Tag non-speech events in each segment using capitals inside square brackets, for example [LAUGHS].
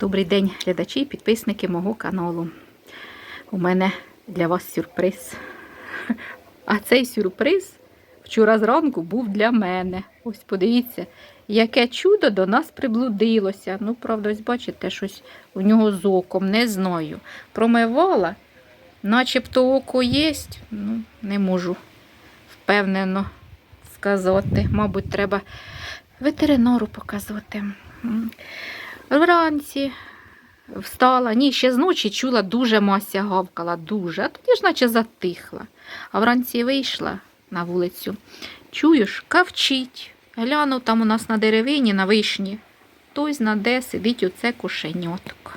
Добрий день, глядачі і підписники мого каналу. У мене для вас сюрприз. А цей сюрприз вчора зранку був для мене. Ось подивіться, яке чудо до нас приблудилося. Ну, правда, ось бачите, щось у нього з оком, не знаю. Промивала, начебто око є, ну, не можу впевнено сказати. Мабуть, треба ветеринару показувати. Вранці встала, ні, ще з ночі чула, дуже Мася гавкала, дуже. А тоді ж наче затихла. А вранці вийшла на вулицю. Чуєш, кавчить. Гляну там у нас на деревині, на вишні. Той знаде сидить оце кошенятко.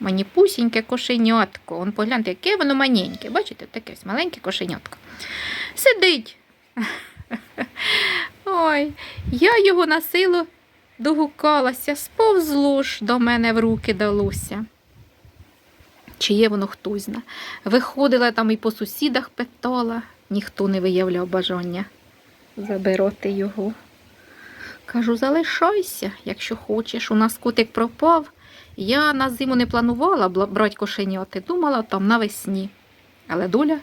Мені пусіньке кошенятко. Он погляньте, яке воно маленьке. Бачите, таке ось маленьке кошенятко. Сидить. [LAUGHS] Ой, я його на силу догукалася, сповзло ж до мене в руки далося. Чи є воно хтось зна. Виходила там і по сусідах питала, ніхто не виявляв бажання забирати його. Кажу, залишайся, якщо хочеш. У нас котик пропав. Я на зиму не планувала брати кошеняти, думала там навесні. Але доля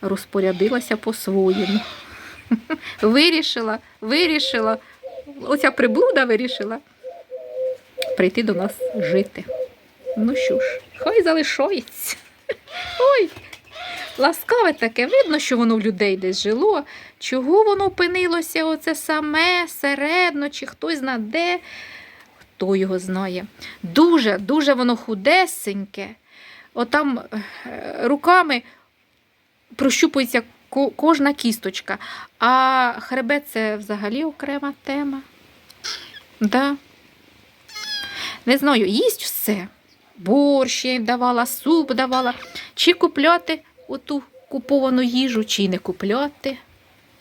розпорядилася по-своєму. [LAUGHS] Вирішила, вирішила, оця приблуда вирішила прийти до нас жити. Ну що ж, хай залишається. Ой, ласкаве таке, видно, що воно в людей десь жило. Чого воно опинилося оце саме, середно, чи хтось зна де, хто його знає. Дуже, дуже воно худесеньке. Отам е, руками прощупується кожна кісточка. А хребет це взагалі окрема тема. Да. Не знаю, їсть все. Борщ я їй давала, суп давала. Чи купляти оту куповану їжу, чи не купляти.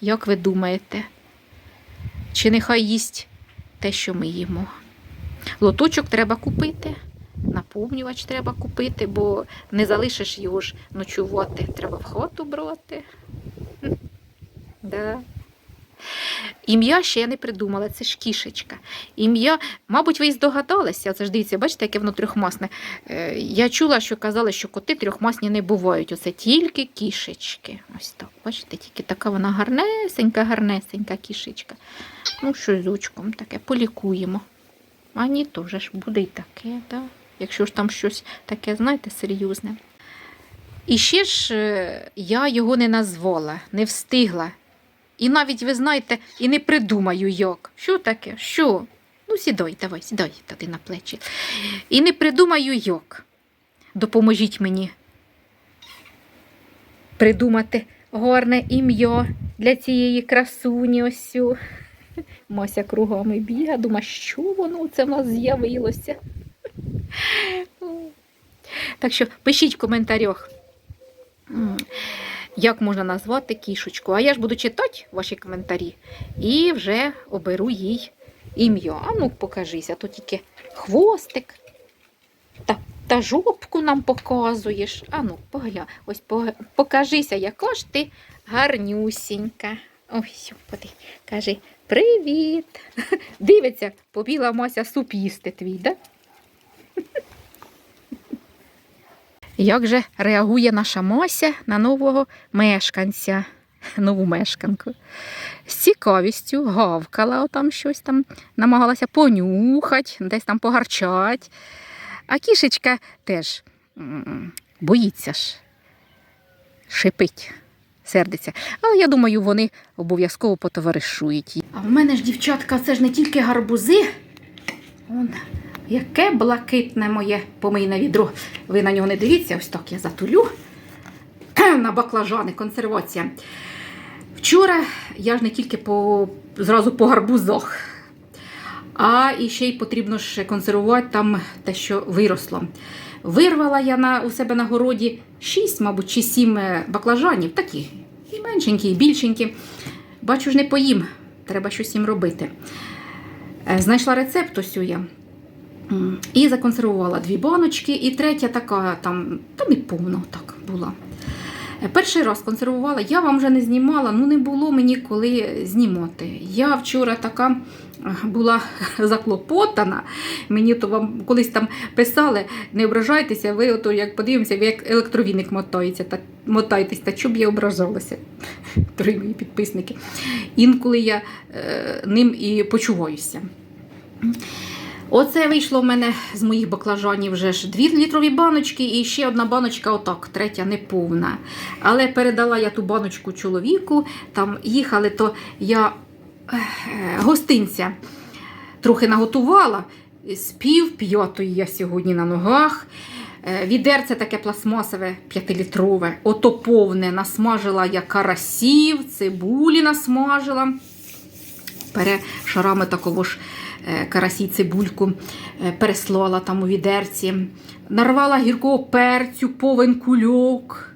Як ви думаєте? Чи нехай їсть те, що ми їмо? Лоточок треба купити, наповнювач треба купити, бо не залишиш його ж ночувати. Треба в хату брати. [LAUGHS] Да. Ім'я ще я не придумала, це ж кішечка. Ім'я, мабуть, ви і здогадалися, це ж дивіться, бачите, яке воно трьохмасне. Е, Я чула, що казали, що коти трьохмасні не бувають. Оце тільки кішечки. Ось так. Бачите, тільки така вона гарнесенька, гарнесенька кішечка. Ну, що з очком таке, полікуємо. А ні, то вже ж буде і таке, да? Якщо ж там щось таке, знаєте, серйозне. І ще ж е, я його не назвала, не встигла. І навіть, ви знаєте, і не придумаю як. Що таке? Що? Ну, сідай, давай, сідай туди на плечі. І не придумаю як. Допоможіть мені придумати гарне ім'я для цієї красуні ось. Мася кругами бігає, думає, що воно це в нас з'явилося. Так що пишіть в коментарях, як можна назвати кішечку. А я ж буду читати ваші коментарі і вже оберу їй ім'я. А ну покажися, то тільки хвостик та, та жопку нам показуєш. А ну, погля, ось покажися, яка ж ти гарнюсінька. Ой, поди, кажи привіт. [LAUGHS] Дивиться, побігла Мася суп їсти твій, да? Як же реагує наша Мося на нового мешканця, нову мешканку? З цікавістю гавкала, отам щось там намагалася понюхати, десь там погарчать. А кішечка теж боїться ж, шипить, сердиться. Але я думаю, вони обов'язково потоваришують. А в мене ж, дівчатка, це ж не тільки гарбузи. Он, яке блакитне моє помийне відро. Ви на нього не дивіться, ось так я затулю. [CLEARS THROAT] На баклажани, консервація. Вчора я ж не тільки по, зразу по гарбузах, а і ще й потрібно ж консервувати там те, що виросло. Вирвала я на, у себе на городі 6, мабуть, чи 7 баклажанів, такі, і меншенькі, і більшенькі. Бачу ж, не поїм, треба щось їм робити. Е, Знайшла рецепт ось я. І законсервувала дві баночки, і третя така там, та не повна так була. Е, Перший раз консервувала, я вам вже не знімала, ну не було мені коли знімати. Я вчора така е, була [LAUGHS] заклопотана. Мені то вам колись там писали, не ображайтеся, ви ото як подивимося, ви як електровіник мотається, та мотаєтесь, та чоб я ображалася, [LAUGHS] дорогі мої підписники. Інколи я е, ним і почуваюся. Оце вийшло в мене з моїх баклажанів вже ж 2 літрові баночки і ще одна баночка, отак, третя не повна. Але передала я ту баночку чоловіку, там їхали, то я е, гостинця трохи наготувала. З пів п'ятої я сьогодні на ногах. Е, Відерце таке пластмасове 5-літрове, ото повне насмажила я карасів, цибулі насмажила пере шарами такого ж карасі цибульку е, переслала там у відерці, нарвала гіркого перцю, повен кульок.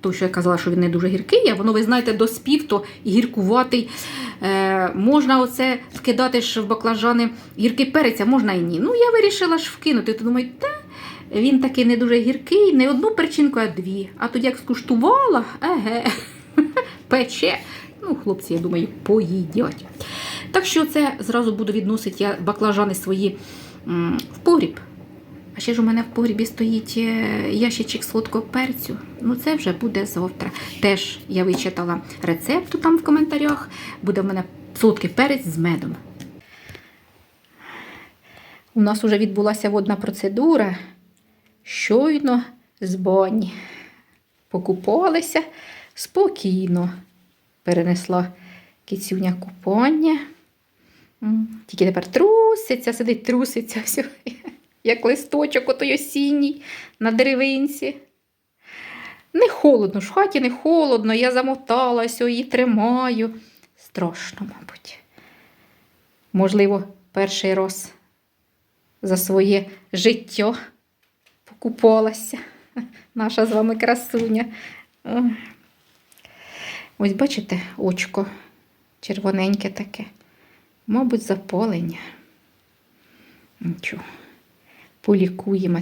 Той, що я казала, що він не дуже гіркий, а воно, ви знаєте, доспів, то і гіркуватий. Е, можна оце вкидати ж в баклажани гіркий перець, а можна і ні. Ну, я вирішила ж вкинути. То думаю, та він такий не дуже гіркий, не одну перчинку, а дві. А тоді як скуштувала, еге, [LAUGHS] пече. Ну, хлопці, я думаю, поїдять. Так що це зразу буду відносити я баклажани свої в погріб. А ще ж у мене в погрібі стоїть е, ящичок солодкого перцю. Ну, це вже буде завтра. Теж я вичитала рецепту там в коментарях. Буде в мене солодкий перець з медом. У нас вже відбулася водна процедура. Щойно з бані. Покупалися спокійно. Перенесла кицюня купання. Тільки тепер труситься, сидить, труситься, все, [LAUGHS] як листочок отой осінній на деревинці. Не холодно, ж в хаті не холодно, я замоталася, її тримаю. Страшно, мабуть. Можливо, перший раз за своє життя покупалася. [LAUGHS] Наша з вами красуня. Ось бачите, очко червоненьке таке. Мабуть, запалення. Нічого. Полікуємо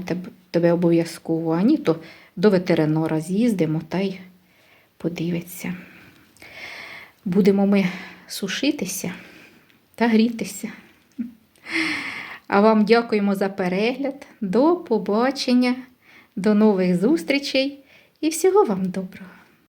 тебе, обов'язково, а ні, то до ветеринара з'їздимо та й подивиться. Будемо ми сушитися та грітися. А вам дякуємо за перегляд. До побачення, до нових зустрічей і всього вам доброго!